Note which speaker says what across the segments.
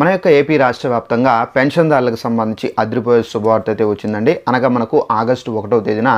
Speaker 1: మన యొక్క ఏపీ రాష్ట్ర వ్యాప్తంగా పెన్షన్దారులకు సంబంధించి అదిరిపోయే శుభవార్త అయితే వచ్చిందండి. అనగా మనకు ఆగస్టు ఒకటో తేదీన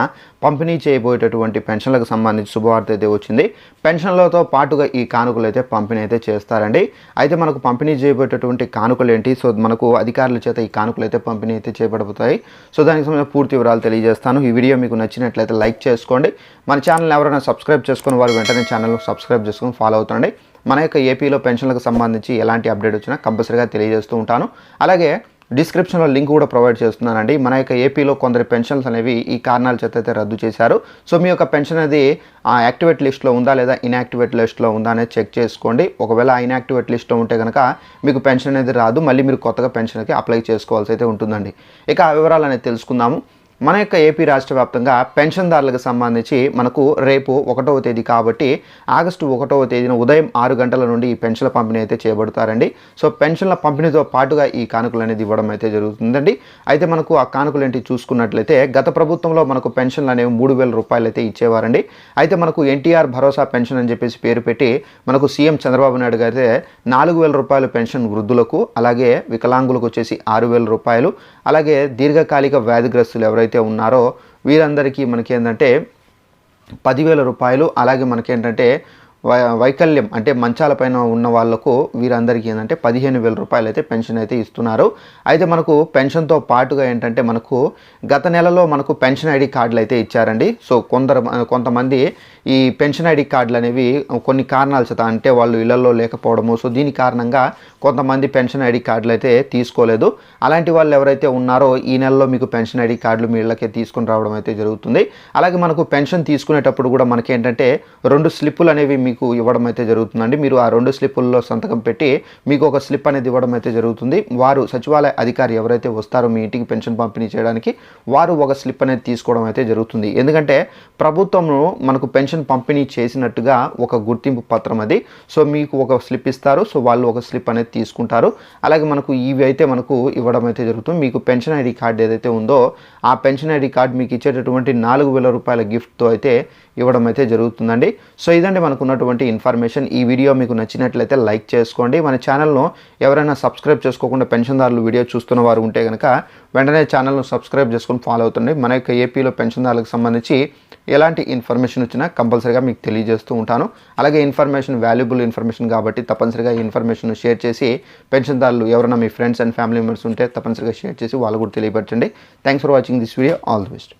Speaker 1: పంపిణీ చేయబోయేటటువంటి పెన్షన్లకు సంబంధించి శుభవార్త అయితే వచ్చింది. పెన్షన్లతో పాటుగా ఈ కానుకలు అయితే పంపిణీ అయితే చేస్తారండి. అయితే మనకు పంపిణీ చేయబోయేటటువంటి కానుకలు ఏంటి సో మనకు అధికారుల చేత ఈ కానుకలు అయితే పంపిణీ అయితే చేయబడతాయి సో దానికి సంబంధించిన పూర్తి వివరాలు తెలియజేస్తాను. ఈ వీడియో మీకు నచ్చినట్లయితే లైక్ చేసుకోండి. మన ఛానల్ ఎవరైనా సబ్స్క్రైబ్ చేసుకుని వారు వెంటనే ఛానల్ సబ్స్క్రైబ్ చేసుకుని ఫాలో అవుతుండండి. మన యొక్క ఏపీలో పెన్షన్లకు సంబంధించి ఎలాంటి అప్డేట్ వచ్చినా కంపల్సరీగా తెలియజేస్తూ ఉంటాను. అలాగే డిస్క్రిప్షన్లో లింక్ కూడా ప్రొవైడ్ చేస్తున్నానండి. మన యొక్క ఏపీలో కొందరి పెన్షన్స్ అనేవి ఈ కారణాల చేత అయితే రద్దు చేశారు. సో మీ యొక్క పెన్షన్ అనేది ఆ యాక్టివేట్ లిస్ట్లో ఉందా లేదా ఇన్యాక్టివేట్ లిస్ట్లో ఉందా అనేది చెక్ చేసుకోండి. ఒకవేళ ఇన్యాక్టివేట్ లిస్ట్లో ఉంటే కనుక మీకు పెన్షన్ అనేది రాదు. మళ్ళీ మీరు కొత్తగా పెన్షన్కి అప్లై చేసుకోవాల్సి అయితే ఉంటుందండి. ఇక ఆ వివరాలు అనేది తెలుసుకుందాము. మన యొక్క ఏపీ రాష్ట్ర వ్యాప్తంగా పెన్షన్దారులకు సంబంధించి మనకు రేపు ఒకటవ తేదీ కాబట్టి ఆగస్టు ఒకటవ తేదీన ఉదయం ఆరు గంటల నుండి ఈ పెన్షన్ల పంపిణీ అయితే చేయబడతారండి. సో పెన్షన్ల పంపిణీతో పాటుగా ఈ కానుకలు అనేది ఇవ్వడం అయితే జరుగుతుందండి. అయితే మనకు ఆ కానుకలు ఏంటి చూసుకున్నట్లయితే గత ప్రభుత్వంలో మనకు పెన్షన్లు అనేవి మూడు వేల రూపాయలు అయితే ఇచ్చేవారండి. అయితే మనకు ఎన్టీఆర్ భరోసా పెన్షన్ అని చెప్పేసి పేరు పెట్టి మనకు సీఎం చంద్రబాబు నాయుడు గారు అయితే నాలుగు వేల రూపాయలు పెన్షన్ వృద్ధులకు అలాగే వికలాంగులకు వచ్చేసి ఆరు వేల రూపాయలు అలాగే దీర్ఘకాలిక వ్యాధిగ్రస్తులు ఎవరైతే ఉన్నారో వీరందరికీ మనకి ఏంటంటే పదివేల రూపాయలు అలాగే మనకేంటంటే వైకల్యం అంటే మంచాలపైన ఉన్న వాళ్ళకు వీరందరికీ ఏంటంటే పదిహేను వేల రూపాయలు అయితే పెన్షన్ అయితే ఇస్తున్నారు. అయితే మనకు పెన్షన్తో పాటుగా ఏంటంటే మనకు గత నెలలో మనకు పెన్షన్ ఐడి కార్డులు అయితే ఇచ్చారండి. సో కొందరు కొంతమంది ఈ పెన్షన్ ఐడి కార్డులు అనేవి కొన్ని కారణాల చేత అంటే వాళ్ళు ఇళ్ళలో లేకపోవడము. సో దీని కారణంగా కొంతమంది పెన్షన్ ఐడి కార్డులు అయితే తీసుకోలేదు. అలాంటి వాళ్ళు ఎవరైతే ఉన్నారో ఈ నెలలో మీకు పెన్షన్ ఐడి కార్డులు మీ ఇళ్ళకే తీసుకుని రావడం అయితే జరుగుతుంది. అలాగే మనకు పెన్షన్ తీసుకునేటప్పుడు కూడా మనకి ఏంటంటే రెండు స్లిప్పులు అనేవి మీకు ఇవ్వడం అయితే జరుగుతుందండి. మీరు ఆ రెండు స్లిప్పుల్లో సంతకం పెట్టి మీకు ఒక స్లిప్ అనేది ఇవ్వడం అయితే జరుగుతుంది. వారు సచివాలయ అధికారి ఎవరైతే వస్తారో మీ ఇంటికి పెన్షన్ పంపిణీ చేయడానికి వారు ఒక స్లిప్ అనేది తీసుకోవడం అయితే జరుగుతుంది. ఎందుకంటే ప్రభుత్వం మనకు పెన్షన్ పంపిణీ చేసినట్టుగా ఒక గుర్తింపు పత్రం అది. సో మీకు ఒక స్లిప్ ఇస్తారు. సో వాళ్ళు ఒక స్లిప్ అనేది తీసుకుంటారు. అలాగే మనకు ఇవి అయితే మనకు ఇవ్వడం అయితే జరుగుతుంది. మీకు పెన్షన్ ఐడి కార్డు ఏదైతే ఉందో ఆ పెన్షన్ ఐడి కార్డు మీకు ఇచ్చేటటువంటి నాలుగు వేల రూపాయల గిఫ్ట్తో అయితే ఇవ్వడం అయితే జరుగుతుందండి. సో ఇదండి మనకున్న ఉన్నటువంటి ఇన్ఫర్మేషన్ ఈ వీడియో మీకు నచ్చినట్లయితే లైక్ చేసుకోండి. మన ఛానల్ను ఎవరైనా సబ్స్క్రైబ్ చేసుకోకుండా పెన్షన్దారులు వీడియో చూస్తున్న వారు ఉంటే కనుక వెంటనే ఛానల్ను సబ్స్క్రైబ్ చేసుకొని ఫాలో అవుతుంది మన యొక్క ఏపీలో పెన్షన్దారులకు సంబంధించి ఎలాంటి ఇన్ఫర్మేషన్ వచ్చినా కంపల్సరీగా మీకు తెలియజేస్తూ ఉంటాను. అలాగే ఇన్ఫర్మేషన్ వాల్యుబుల్ ఇన్ఫర్మేషన్ కాబట్టి తప్పనిసరిగా ఈ ఇన్ఫర్మేషన్ షేర్ చేసి పెన్షన్దారులు ఎవరైనా మీ ఫ్రెండ్స్ అండ్ ఫ్యామిలీ మెంబర్స్ ఉంటే తప్పనిసరిగా షేర్ చేసి వాళ్ళు కూడా తెలియపరచండి. Thanks for watching this video all the best